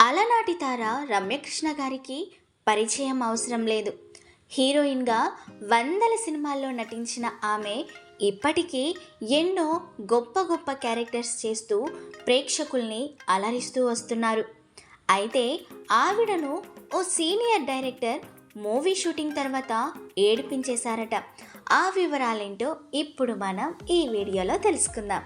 అలనాటి తార రమ్యకృష్ణ గారికి పరిచయం అవసరం లేదు. హీరోయిన్గా వందల సినిమాల్లో నటించిన ఆమె ఇప్పటికీ ఎన్నో గొప్ప గొప్ప క్యారెక్టర్స్ చేస్తూ ప్రేక్షకుల్ని అలరిస్తూ వస్తున్నారు. అయితే ఆవిడను ఓ సీనియర్ డైరెక్టర్ మూవీ షూటింగ్ తర్వాత ఏడిపించేశారట. ఆ వివరాలేంటో ఇప్పుడు మనం ఈ వీడియోలో తెలుసుకుందాం.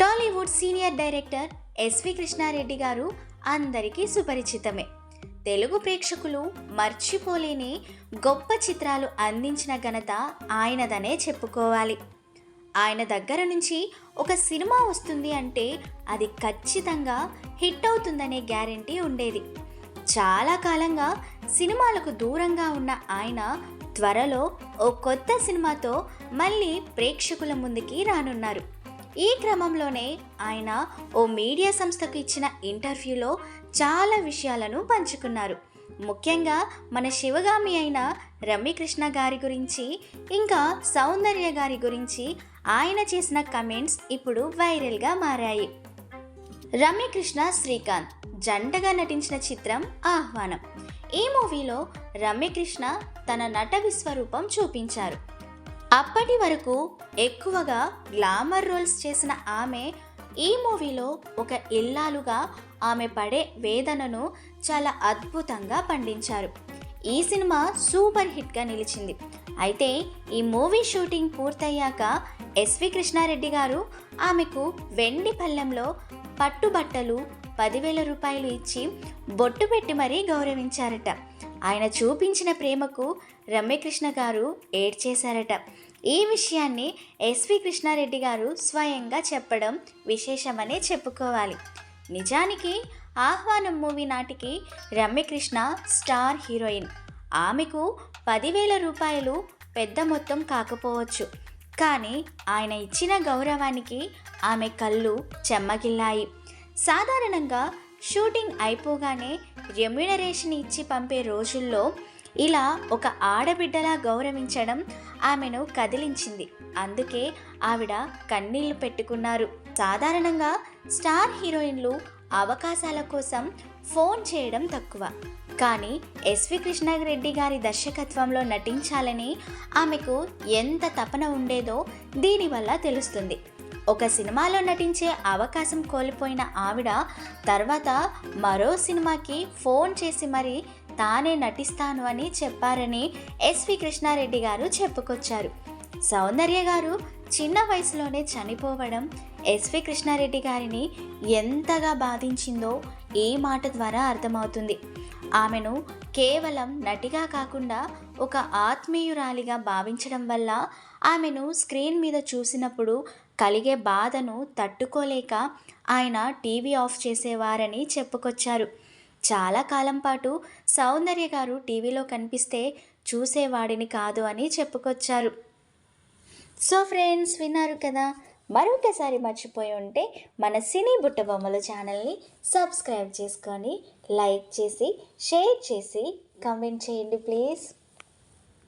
Tollywood senior director S V Krishna Reddy garu అందరికీ సుపరిచితమే. తెలుగు ప్రేక్షకులు మర్చిపోలేని గొప్ప చిత్రాలు అందించిన ఘనత ఆయనదనే చెప్పుకోవాలి. ఆయన దగ్గర నుంచి ఒక సినిమా వస్తుంది అంటే అది ఖచ్చితంగా హిట్ అవుతుందనే గ్యారంటీ ఉండేది. చాలా కాలంగా సినిమాలకు దూరంగా ఉన్న ఆయన త్వరలో ఓ కొత్త సినిమాతో మళ్ళీ ప్రేక్షకుల ముందుకి రానున్నారు. ఈ క్రమంలోనే ఆయన ఓ మీడియా సంస్థకు ఇచ్చిన ఇంటర్వ్యూలో చాలా విషయాలను పంచుకున్నారు. ముఖ్యంగా మన శివగామి అయిన రమ్యకృష్ణ గారి గురించి ఇంకా సౌందర్య గారి గురించి ఆయన చేసిన కమెంట్స్ ఇప్పుడు వైరల్గా మారాయి. రమ్యకృష్ణ శ్రీకాంత్ జంటగా నటించిన చిత్రం ఆహ్వానం. ఈ మూవీలో రమ్యకృష్ణ తన నట విశ్వరూపం చూపించారు. అప్పటి వరకు ఎక్కువగా గ్లామర్ రోల్స్ చేసిన ఆమె ఈ మూవీలో ఒక ఇల్లాలుగా ఆమె పడే వేదనను చాలా అద్భుతంగా పండించారు. ఈ సినిమా సూపర్ హిట్గా నిలిచింది. అయితే ఈ మూవీ షూటింగ్ పూర్తయ్యాక ఎస్వి కృష్ణారెడ్డి గారు ఆమెకు వెండి పళ్ళెంలో పట్టుబట్టలు పదివేల రూపాయలు ఇచ్చి బొట్టు పెట్టి మరీ గౌరవించారట. ఆయన చూపించిన ప్రేమకు రమ్యకృష్ణ గారు ఏడ్చేశారట. ఈ విషయాన్ని ఎస్వి కృష్ణారెడ్డి గారు స్వయంగా చెప్పడం విశేషమనే చెప్పుకోవాలి. నిజానికి ఆహ్వానం మూవీ నాటికి రమ్యకృష్ణ స్టార్ హీరోయిన్. ఆమెకు పదివేల రూపాయలు పెద్ద మొత్తం కాకపోవచ్చు. కానీ ఆయన ఇచ్చిన గౌరవానికి ఆమె కళ్ళు చెమ్మగిల్లాయి. సాధారణంగా షూటింగ్ అయిపోగానే రెమ్యునరేషన్ ఇచ్చి పంపే రోజుల్లో ఇలా ఒక ఆడబిడ్డలా గౌరవించడం ఆమెను కదిలించింది. అందుకే ఆవిడ కన్నీళ్ళు పెట్టుకున్నారు. సాధారణంగా స్టార్ హీరోయిన్లు అవకాశాల కోసం ఫోన్ చేయడం తక్కువ. కానీ ఎస్వి కృష్ణారెడ్డి గారి దర్శకత్వంలో నటించాలని ఆమెకు ఎంత తపన ఉండేదో దీనివల్ల తెలుస్తుంది. ఒక సినిమాలో నటించే అవకాశం కోల్పోయిన ఆవిడ తర్వాత మరో సినిమాకి ఫోన్ చేసి మరి తానే నటిస్తాను అని చెప్పారని ఎస్వి కృష్ణారెడ్డి గారు చెప్పుకొచ్చారు. సౌందర్య గారు చిన్న వయసులోనే చనిపోవడం ఎస్వి కృష్ణారెడ్డి గారిని ఎంతగా బాధించిందో ఈ మాట ద్వారా అర్థమవుతుంది. ఆమెను కేవలం నటిగా కాకుండా ఒక ఆత్మీయురాలిగా భావించడం వల్ల ఆమెను స్క్రీన్ మీద చూసినప్పుడు కలిగే బాధను తట్టుకోలేక ఆయన టీవీ ఆఫ్ చేసేవారని చెప్పుకొచ్చారు. చాలా కాలం పాటు సౌందర్య గారు టీవీలో కనిపిస్తే చూసేవాడిని కాదు అని చెప్పుకొచ్చారు. సో ఫ్రెండ్స్ విన్నారు కదా? మరొకసారి మర్చిపోయి ఉంటే మన సినీ బుట్ట బొమ్మల ఛానల్ని సబ్స్క్రైబ్ చేసుకొని లైక్ చేసి షేర్ చేసి కమెంట్ చేయండి ప్లీజ్.